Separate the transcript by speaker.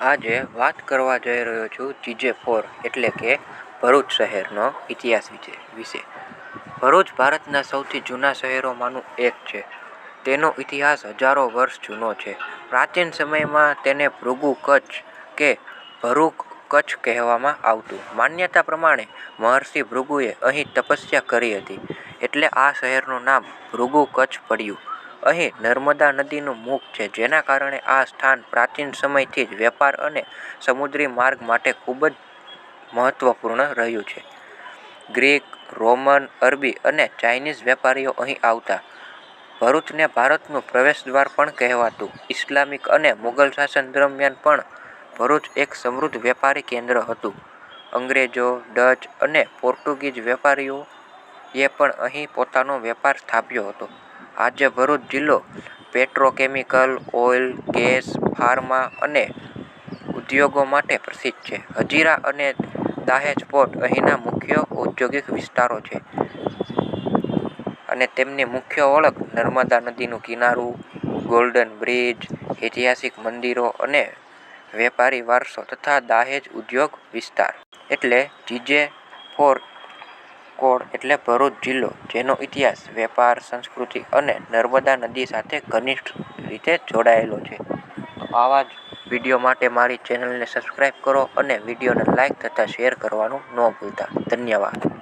Speaker 1: આજે વાત કરવા જઈ રહ્યો છું જીજે ફોર, એટલે કે ભરૂચ શહેરનો ઇતિહાસ વિશે વિશે. ભરૂચ ભારતના સૌથી જૂના શહેરોમાંનું એક છે. તેનો ઇતિહાસ હજારો વર્ષ જૂનો છે. પ્રાચીન સમયમાં તેને ભૃગુ કચ્છ કે ભરૂક કચ્છ કહેવામાં આવતું. માન્યતા પ્રમાણે મહર્ષિ ભૃગુએ અહીં તપસ્યા કરી હતી. એટલે આ શહેરનું નામ ભૃગુ કચ્છ પડ્યું. અહીં નર્મદા નદીનું મુખ છે, જેના કારણે આ સ્થાન પ્રાચીન સમયથી જ વેપાર અને સમુદ્રી માર્ગ માટે ખૂબ જ મહત્વપૂર્ણ રહ્યું છે. ગ્રીક, રોમન, અરબી અને ચાઇનીઝ વેપારીઓ અહીં આવતા. ભરૂચને ભારતનું પ્રવેશદ્વાર પણ કહેવાતું. ઇસ્લામિક અને મુગલ શાસન દરમિયાન પણ ભરૂચ એક સમૃદ્ધ વેપારી કેન્દ્ર હતું. અંગ્રેજો, ડચ અને પોર્ટુગીઝ વેપારીઓએ પણ અહીં પોતાનો વેપાર સ્થાપ્યો હતો. આજે ભરૂચ જિલ્લો પેટ્રોકેમિકલ, ઓઇલ, ગેસ, ફાર્મા અને ઉદ્યોગો માટે પ્રસિદ્ધ છે. હજીરા અને દાહેજ પોર્ટ અહીંના મુખ્ય ઔદ્યોગિક વિસ્તારો છે અને તેમની મુખ્ય ઓળખ નર્મદા નદીનું કિનારું, ગોલ્ડન બ્રિજ, ઐતિહાસિક મંદિરો અને વેપારી વારસો તથા દાહેજ ઉદ્યોગ વિસ્તાર. એટલે જીજે ફોર કોડ એટલે ભરૂચ જિલ્લો, જેનો ઇતિહાસ વેપાર, સંસ્કૃતિ અને નર્મદા નદી સાથે ઘનિષ્ઠ રીતે જોડાયેલો છે. તો આવા જ વીડિયો માટે મારી ચેનલને સબસ્ક્રાઈબ કરો અને વિડીયોને લાઇક તથા શેર કરવાનું ન ભૂલતા. ધન્યવાદ.